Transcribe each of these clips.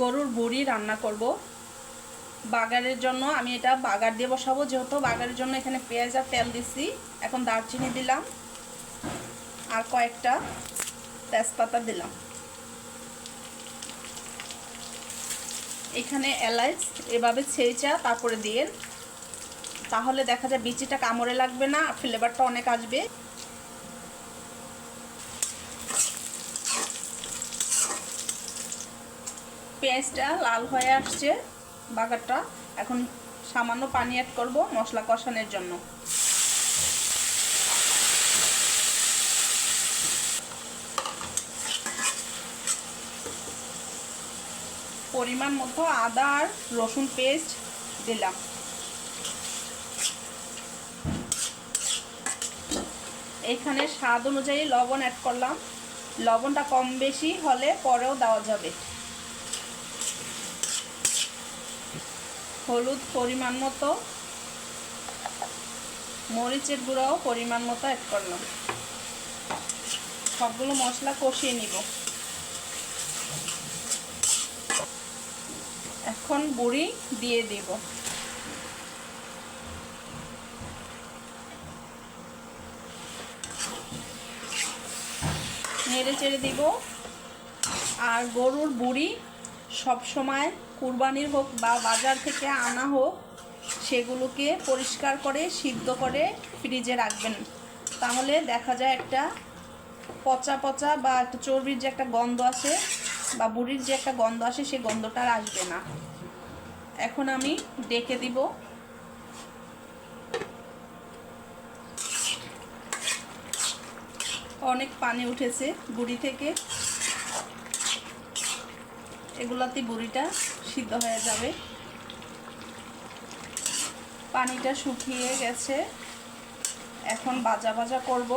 গরুর বুড়ি রান্না করব। বাগারের জন্য আমি এটা বাগার দিয়ে বসাবো, যেহেতু বাগারের জন্য এখানে পেঁয়াজ আর তেল দিছি। এখন দারচিনি দিলাম আর কয়েকটা তেজপাতা দিলাম। এখানে এলাচ এভাবে ছেঁচা তারপরে দিয়ে, তাহলে দেখা যায় বিচিটা কামড়ে লাগবে না ফ্লেভারটা অনেক আসবে। পেঁয়াজটা লাল হয়ে আসছে বাগারটা। এখন সামান্য পানি অ্যাড করব মশলা কষানোর জন্য। পরিমাণ মতো আদা আর রসুন পেস্ট দিলাম। এখানে স্বাদ অনুযায়ী লবণ অ্যাড করলাম। লবণটা কম বেশি হলে পরেও দেওয়া যাবে। হলুদ পরিমাণ মতো, মরিচের গুঁড়াও পরিমাণ মতো অ্যাড করলাম সবগুলো মশলা কষিয়ে নিব। এখন বুড়ি দিয়ে দিব। নেড়ে চেড়ে দিব। আর গরুর বুড়ি সব সময় কুরবানির হোক বা বাজার থেকে আনা হোক, সেগুলোকে পরিষ্কার করে, সিদ্ধ করে ফ্রিজে রাখবেন। তাহলে দেখা যায় একটা পচা পচা বা একটা চর্বির যে একটা গন্ধ আসে বা বুড়ির যে একটা গন্ধ আসে সেই গন্ধটা আর আসবে না। এখন আমি ডেকে দিব। অনেক পানি উঠেছে বুড়ি থেকে। এগুলাতে বুড়িটা সিদ্ধ হয়ে যাবে। পানিটা শুকিয়ে গেছে। এখন বাজা বাজা করব।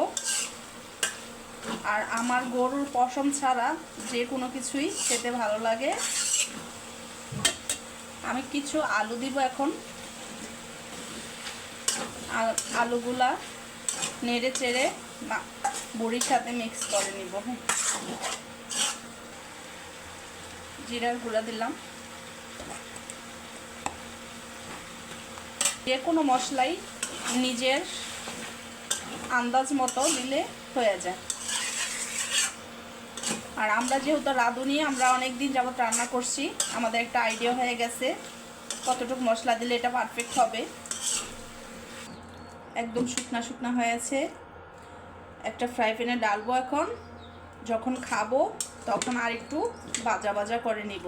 আর আমার গরুর পশম ছাড়া যে কোনো কিছুই খেতে ভালো লাগে। আমি কিছু আলু দিব এখন। আলুগুলা নেড়ে চেড়ে বুড়ির সাথে মিক্স করে নিব। হ্যাঁ জিরার গুঁড়া দিলাম। যে কোনো মশলাই নিজের আন্দাজ মতো দিলে হয়ে যায়। আর আমরা যেহেতু রাঁধুনি, আমরা অনেক দিন যাবত রান্না করছি, আমাদের একটা আইডিয়া হয়ে গেছে কতটুকু মশলা দিলে এটা পারফেক্ট হবে। একদম শুকনা শুকনা হয়েছে একটা ফ্রাই প্যানে ডালবো এখন। যখন খাব, তখন আর একটু বাজা বাজা করে নিব।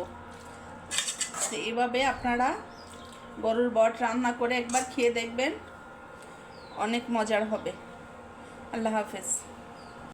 তো এভাবে আপনারা গরুর বট রান্না করে একবার খেয়ে দেখবেন, অনেক মজার হবে। আল্লাহ হাফেজ।